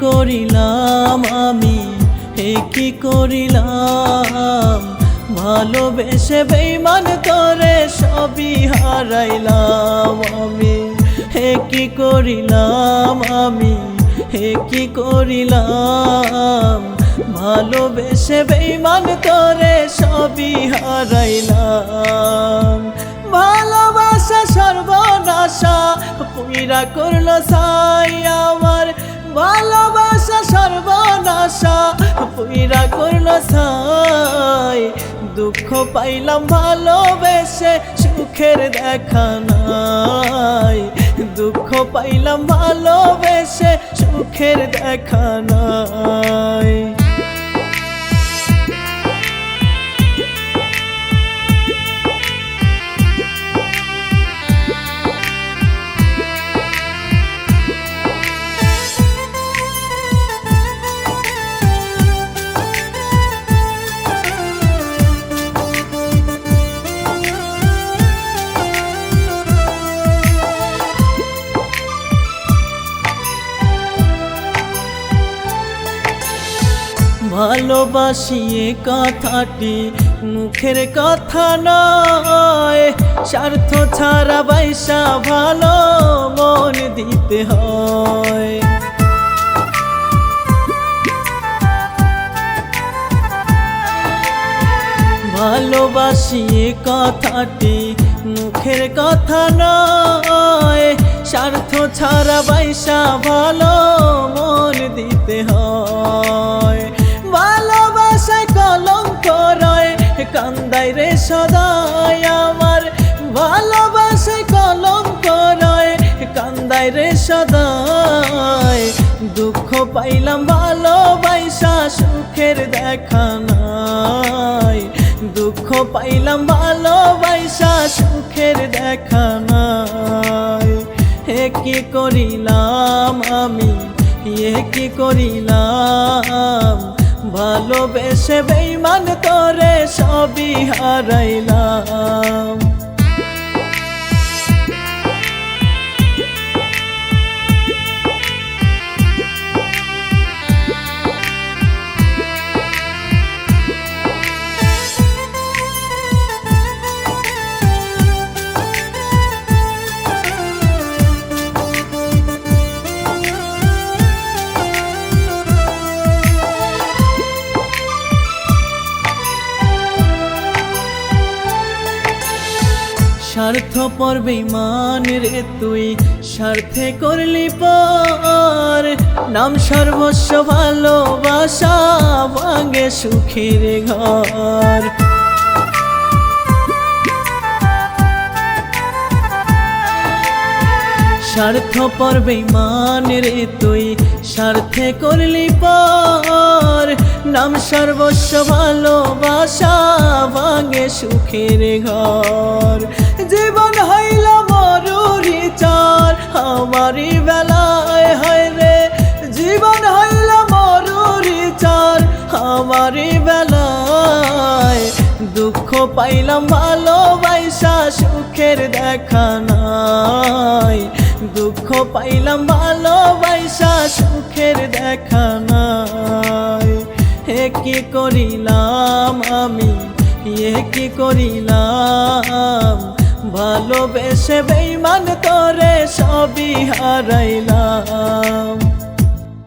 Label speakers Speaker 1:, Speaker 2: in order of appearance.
Speaker 1: করিলাম আমি? হে কি করিলাম? ভালোবেসে বেইমান করে সবই হারাইলাম আমি। হে কি করিলাম আমি? হে কি করিলাম? ভালোবেসে বেইমান করে সবই হারাইলাম। পুইরা করল সাই আমার ভালোবাসা সর্বনাশা। পুইরা করল সাই, দুঃখ পাইলাম ভালোবেসে, সুখের দেখা নাই। দুঃখ পাইলাম ভালোবেসে, সুখের দেখা নাই। ভালোবাসি এ কথাটি, মুখের কথা নয়। স্বার্থ ছাড়া বাইসা ভালো মন দিতে হয়। ভালোবাসি এ কথাটি, মুখের কথা নয়। স্বার্থ ছাড়া বাইসা ভালো মন দিতে হয়। সদাই আমার ভালোবাসায় কলঙ্ক রয় কান্দাই রে সদাই। দুঃখ পাইলাম, ভালোবাসা সুখের দেখা নাই। দুঃখ পাইলাম, ভালোবাসা সুখের দেখা নাই। হে কি করিলাম আমি? এ কি করিলাম? ভালোবেসে বেইমান করে সবই হারাইলাম। স্বার্থ পর্বে রে তুই স্বার্থে করলি পর। নাম সর্বস্ব ভালোবাসা ভাঙে সুখের ঘর। স্বার্থ পর বেমান রে তুই, স্বার্থে করলি পর। নাম সর্বস্ব ভালোবাসা, ভাঙে সুখের ঘর। জীবন হইল মরুরি চর আমারই বেলায় হয় রে। জীবন হইল মরুরি চর আমারই বেলায়। দুঃখ পাইলাম ভালোবাসা, সুখের দেখা নাই। দুঃখ পাইলাম, ভালোবাসা, সুখের দেখা নাই। হে কি করিলাম আমি? এ কি করিলাম? ভালোবেসে বেইমান করে সবই হারাইলাম।